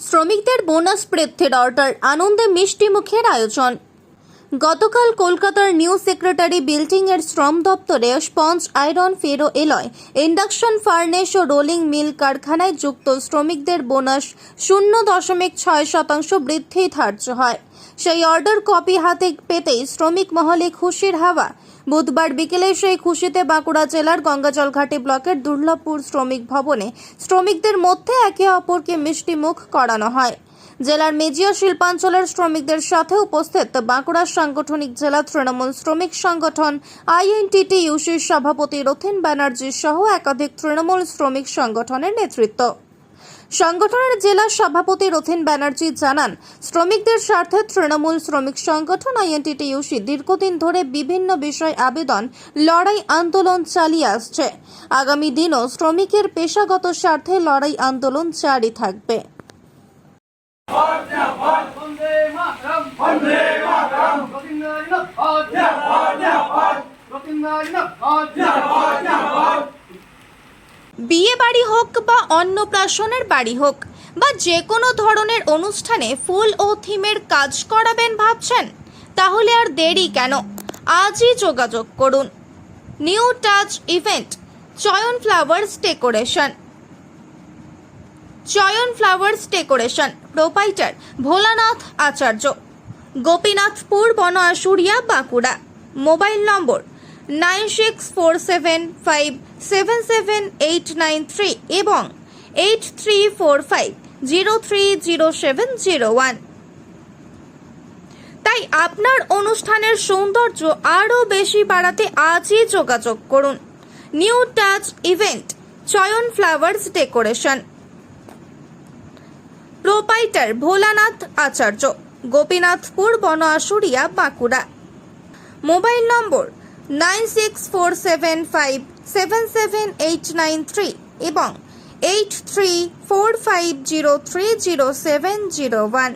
শ্রমিকদের বোনাস বৃদ্ধির অর্ডার আনন্দে মিষ্টি মুখের আয়োজন। গতকাল কলকাতার নিউ সেক্রেটারি বিল্ডিং এর শ্রম দপ্তরে sponge iron ferro alloy. Induction furnace ও রোলিং মিল কারখানায় যুক্ত শ্রমিকদের বোনাস শূন্য দশমিক ছয় শতাংশ বৃদ্ধি ধার্য হয়। সেই অর্ডার কপি হাতে পেতেই শ্রমিক মহলে খুশির হাওয়া। বুধবার বিকেলে সেই খুশিতে বাঁকুড়া জেলার গঙ্গাজলঘাটি ব্লকের দুর্লভপুর শ্রমিক ভবনে শ্রমিকদের মধ্যে একে অপরকে মিষ্টি মুখ করানো হয়। জেলার মেজিয়া শিল্পাঞ্চলের শ্রমিকদের সাথে উপস্থিত বাঁকুড়ার সাংগঠনিক জেলা তৃণমূল শ্রমিক সংগঠন আইএনটিটি ইউসির সভাপতি রথিন ব্যানার্জি সহ একাধিক তৃণমূল শ্রমিক সংগঠনের নেতৃত্ব। সংগঠনের জেলা সভাপতি রথিন ব্যানার্জি জানান, শ্রমিকদের স্বার্থে তৃণমূল শ্রমিক সংগঠন আইএনটিটি ইউসি দীর্ঘদিন ধরে বিভিন্ন বিষয় আবেদন, লড়াই আন্দোলন চালিয়ে আসছে। আগামী দিনও শ্রমিকের পেশাগত স্বার্থে লড়াই আন্দোলন জারি থাকবে। বিয়ে বাড়ি হোক বা অন্নপ্রাশনের বাড়ি হোক বা যে কোনো ধরনের অনুষ্ঠানে ফুল ও থিমের কাজ করাবেন ভাবছেন তাহলে আর দেরি কেন? আজই যোগাযোগ করুন। New touch event Chayan flowers decoration. Chayan flowers decoration, proprietor Bholanath Acharya. Gopinathpur, Banashuria, Bankura. Mobile number nine six four seven five seven seven eight nine three এবং eight three four five zero three zero seven zero one. তাই আপনার অনুষ্ঠানের সৌন্দর্য আরও বেশি বাড়াতে আজই যোগাযোগ করুন। New touch event, Chayan flowers decoration. Proprietor Bholanath Acharya, Gopinathpur Ban Banashuria, Bankura. Mobile number nine six four seven five seven seven eight nine three এবং eight three four five zero three zero seven zero one.